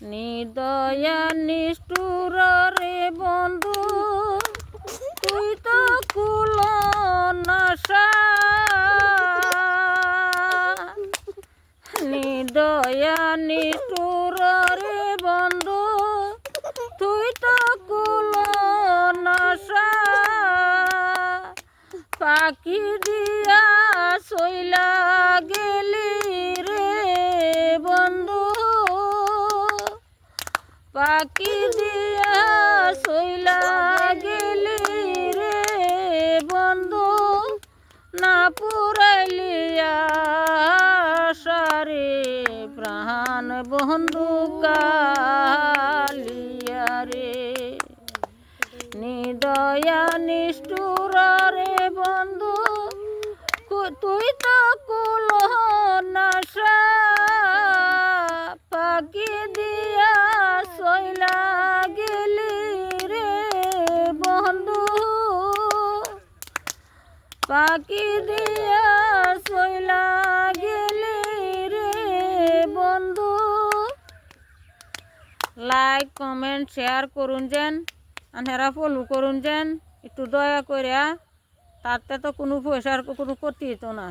নিদয়া নিষ্ঠুর রে বন্ধু, তুই তো কুল নাশা। নিদয়া নিষ্ঠুর রে বন্ধু, তুই তো কুল নাশা। পাখি দিয়া শৈলা পাখি দিয়া শৈলা গেলি রে বন্ধু, না পুরাইলিয়া সারে প্রাণ বন্ধু কালিয়া রে। নিদয়া নিষ্ঠুর রে বন্ধু তুই তো কুল নাশা পাখি দিয়া শৈলা গেলি রে বন্ধু পাখি দিয়া শৈলা গেলি রে বন্ধু। লাইক কমেন্ট শেয়ার করুন যেন আনহেরা ফলো করুন যেন। একটু দয়া করিয়া তাতে তো কোনো পয়সার কোনো ক্ষতি হতো না।